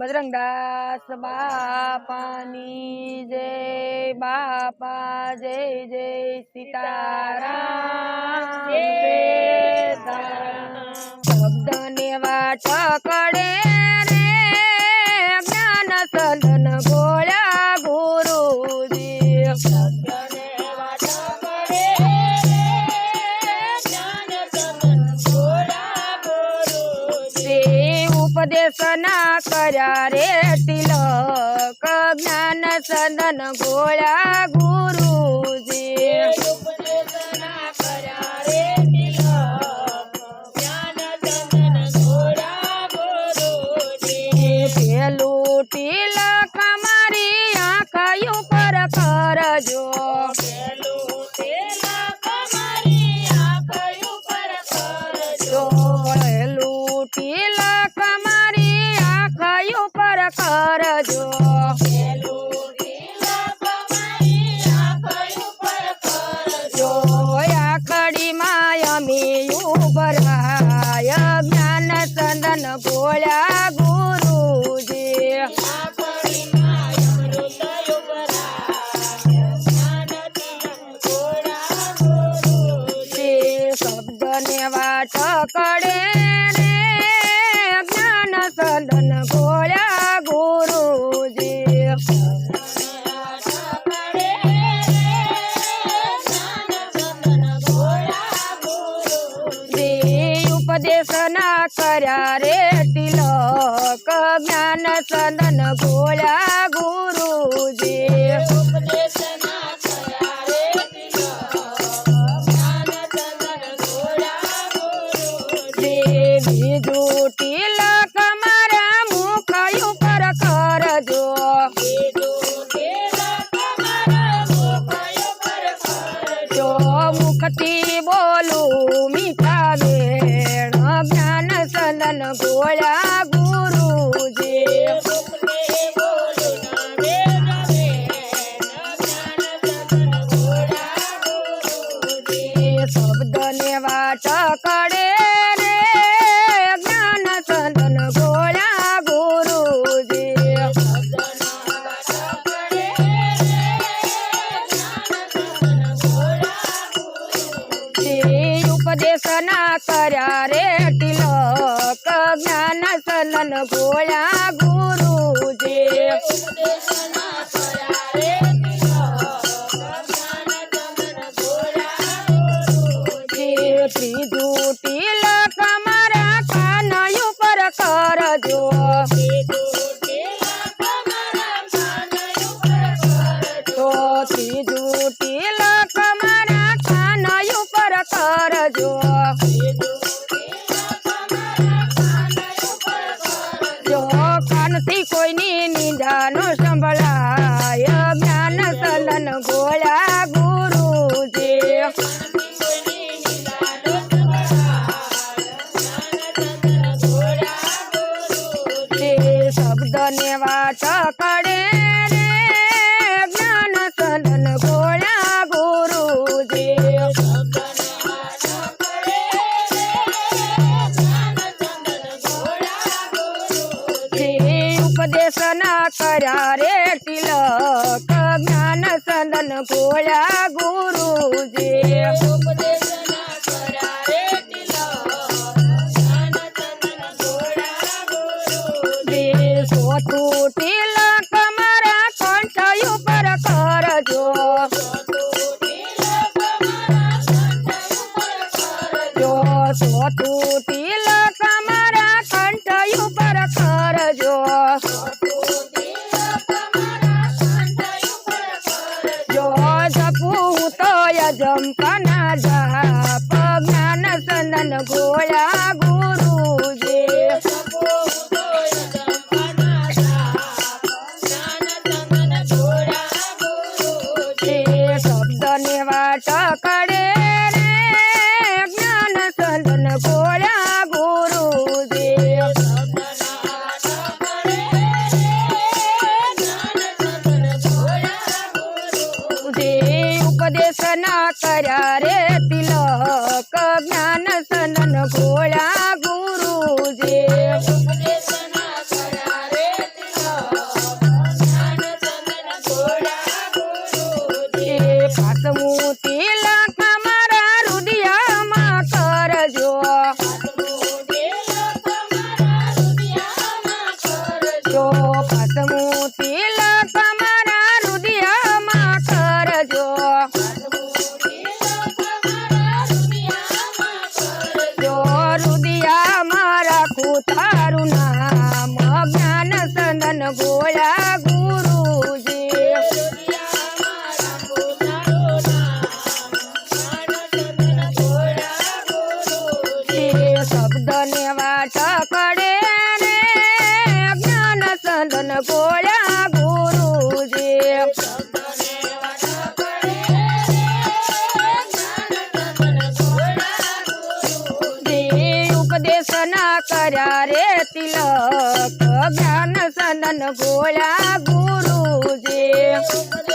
બજરંગદાસ બાપાની જય, બાપા જય જય સીતારામ સીતારામ. શબ્દને વાટ કડે રે, જ્ઞાન સદન ગોળા ગુરુજી ઉપદેશના કર્યા રે તિલક જ્ઞાન સદન ગોળા ગુરુજી. શબ્દને વાટ કડે રે જ્ઞાન સદન ગોળ્યા ગુરુજી. જી ઉપદેશના કર્યા રે તિલક જ્ઞાન સંદન ગોળ્યા ગુરુજી. જી મુખથી બોલું મીઠા વેણ જ્ઞાન સંદન ગોળ્યા સંદન ગોળ્યા ગુરુજી જે ત્રીજું તિલક મારા કાન ઉપર કરજો તો ત્રીજું તિલક મારા કાન ઉપર કરજો શબ્દને વાટ કડે રે જ્ઞાન સદન ગોળ્યા ગુરુજી તે ઉપદેશના કર્યા રે તિલક જ્ઞાન શબ્દને વાટ કડે રે જ્ઞાન સંદન ગોળ્યા ગુરુજી જે ઉપદેશના કર્યા રે તિલક Pila. ભગવાન ગોળા ગુરુજી.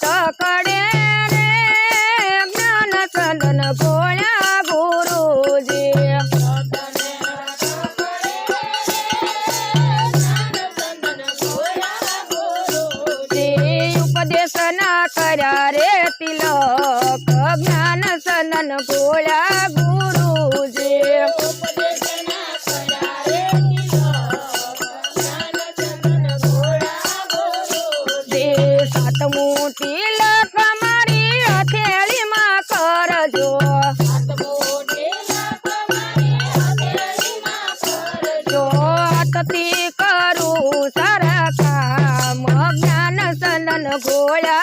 ટકડે રે. જ્ઞાન સદન ભોળા ગુરુજી. ઉપદેશ ના કર્યા રે તિલક. જ્ઞાન સદન ભોળા ती करू सारा काम ज्ञान सनन गोळ्या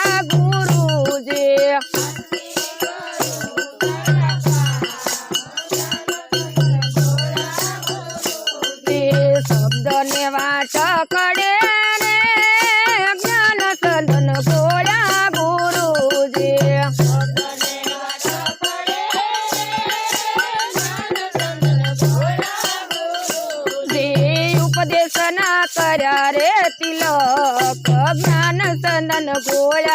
ನನ್ನ ಗೋಳ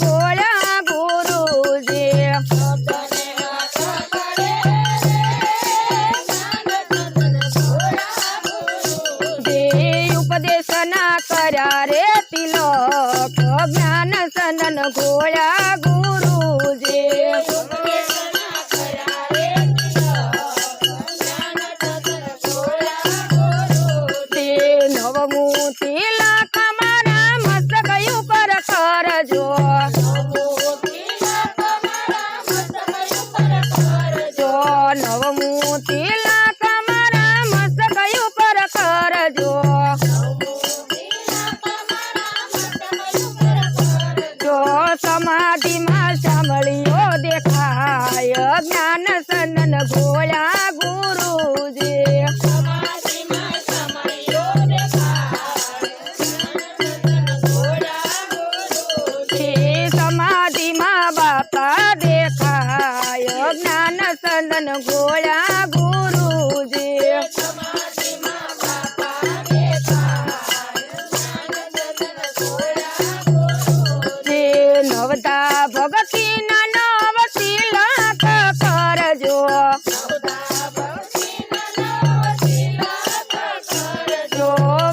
ખોળા ગુરુજી ઉપદેશના કર્યા રે તિલક જ્ઞાન ગોળા ગોળા ગુરુજી. નવતા ભગતી ના નવ તિલક કરજો.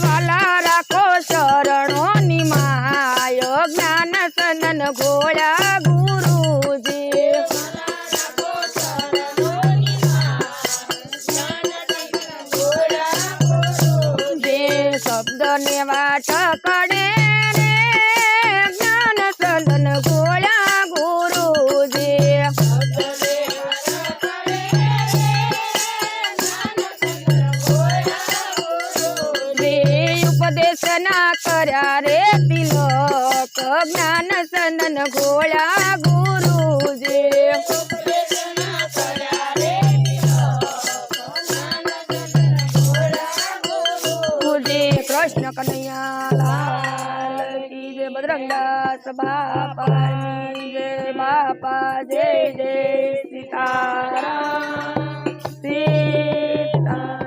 વાલા રાખો શરણો ની માય જ્ઞાન વાટ કડે રે જ્ઞાન સંદન ગોળા ગુરુજી. ઉપદેશ ના કર્યા રે તિલક, જ્ઞાન સંદન ગોળા વ્યાસ બાપાની જય બાપા જય જય સીતારામ સીતા